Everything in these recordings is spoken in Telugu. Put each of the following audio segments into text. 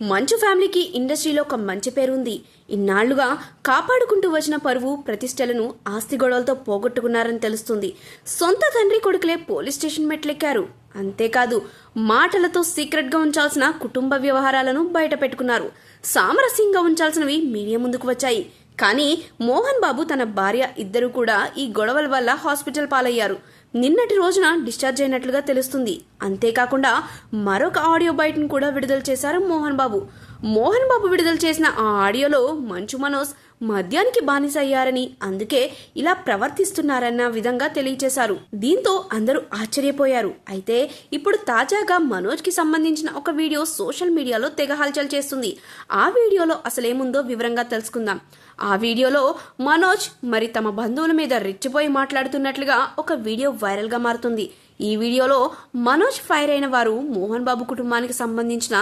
మంచు ఫ్యామిలీకి ఇండస్ట్రీలో ఒక మంచి పేరు ఉంది ఇన్నాళ్ళుగా కాపాడుకుంటూ వచ్చిన పరువు ప్రతిష్టలను ఆస్తి గొడవలతో పోగొట్టుకున్నారని తెలుస్తుంది. సొంత తండ్రి కొడుకులే పోలీస్ స్టేషన్ మెట్లెక్కారు. అంతేకాదు మాటలతో సీక్రెట్గా ఉంచాల్సిన కుటుంబ వ్యవహారాలను బయట పెట్టుకున్నారు సామరస్యంగా ఉంచాల్సినవి మీడియా ముందుకు వచ్చాయి. కానీ మోహన్ బాబు తన భార్య ఇద్దరు కూడా ఈ గొడవల వల్ల హాస్పిటల్ పాలయ్యారు. నిన్నటి రోజున డిశ్చార్జ్ అయినట్లుగా తెలుస్తుంది. అంతేకాకుండా మరొక ఆడియో బయటను కూడా విడుదల చేశారు మోహన్ బాబు. మోహన్ బాబు విడుదల చేసిన ఆ ఆడియోలో మంచు మనోజ్ మద్యానికి బానిస అయ్యారని అందుకే ఇలా ప్రవర్తిస్తున్నారన్న విధంగా తెలియచేశారు. దీంతో అందరూ ఆశ్చర్యపోయారు. అయితే ఇప్పుడు తాజాగా మనోజ్కి సంబంధించిన ఒక వీడియో సోషల్ మీడియాలో తెగ హల్చల్ చేస్తుంది. ఆ వీడియోలో అసలేముందో వివరంగా తెలుసుకుందాం. ఆ వీడియోలో మనోజ్ మరి తమ బంధువుల మీద రెచ్చిపోయి మాట్లాడుతున్నట్లుగా ఒక వీడియో వైరల్గా మారుతుంది. ఈ వీడియోలో మనోజ్ ఫైర్ అయిన వారు మోహన్ బాబు కుటుంబానికి సంబంధించిన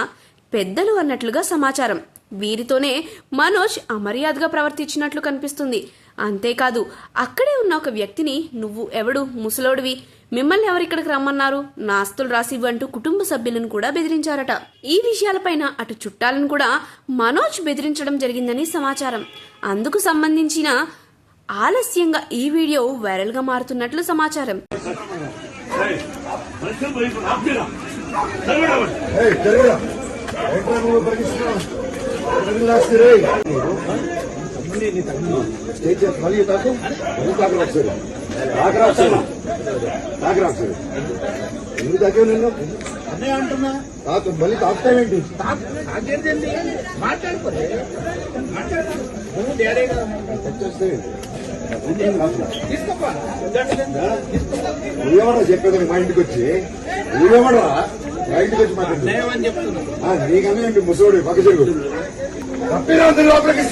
పెద్దలు అన్నట్లుగా సమాచారం. వీరితోనే మనోజ్ అమర్యాదగా ప్రవర్తించినట్లు కనిపిస్తుంది. అంతేకాదు అక్కడే ఉన్న ఒక వ్యక్తిని నువ్వు ఎవడు? ముసలోడివి. మిమ్మల్ని ఎవరిక్కడికి రమ్మన్నారు? నా ఆస్తులు రాసివ్వు అంటూ కుటుంబ సభ్యులను కూడా బెదిరించారట. ఈ విషయాలపైన అటు చుట్టాలను కూడా మనోజ్ బెదిరించడం జరిగిందని సమాచారం. అందుకు సంబంధించిన ఆలస్యంగా ఈ వీడియో వైరల్గా మారుతున్నట్లు సమాచారం. చేసి మళ్ళీ తాకు మళ్ళీ తాకరా ఒకసారి తాకరా ఒకసారి తాకరా ఎందుకు తాకావు నిన్ను అదే అంటున్నా తాకు మళ్ళీ తాకుతావేంటి మాట్లాడుకోలే మాట్లాడు చెప్పేది మా ఇంటికి వచ్చి నువ్వేమన్నా నీకన్నా ఏంటి ముసోడు పక్క చెరుగు తప్పినా అందరి లోపలికి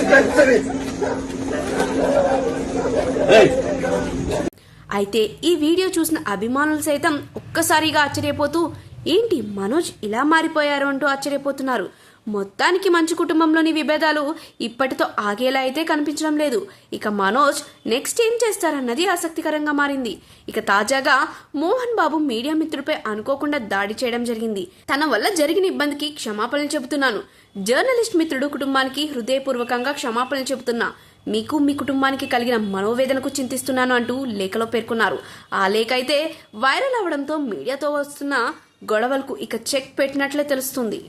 అయితే ఈ వీడియో చూసిన అభిమానులు సైతం ఒక్కసారిగా ఆశ్చర్యపోతూ ఏంటి మనోజ్ ఇలా మారిపోయారు అంటూ ఆశ్చర్యపోతున్నారు. మొత్తానికి మంచు కుటుంబంలోని విభేదాలు ఇప్పటితో ఆగేలా అయితే కనిపించడం లేదు. ఇక మనోజ్ నెక్స్ట్ ఏం చేస్తారన్నది ఆసక్తికరంగా మారింది. ఇక తాజాగా మోహన్ బాబు మీడియా మిత్రుడిపై అనుకోకుండా దాడి చేయడం జరిగింది. తన వల్ల జరిగిన ఇబ్బందికి క్షమాపణలు చెబుతున్నాను. జర్నలిస్ట్ మిత్రుడు కుటుంబానికి హృదయపూర్వకంగా క్షమాపణలు చెబుతున్నా. మీకు మీ కుటుంబానికి కలిగిన మనోవేదనకు చింతిస్తున్నాను అంటూ లేఖలో పేర్కొన్నారు. ఆ లేఖ అయితే వైరల్ అవడంతో మీడియాతో వస్తున్న గొడవలకు ఇక చెక్ పెట్టినట్లే తెలుస్తుంది.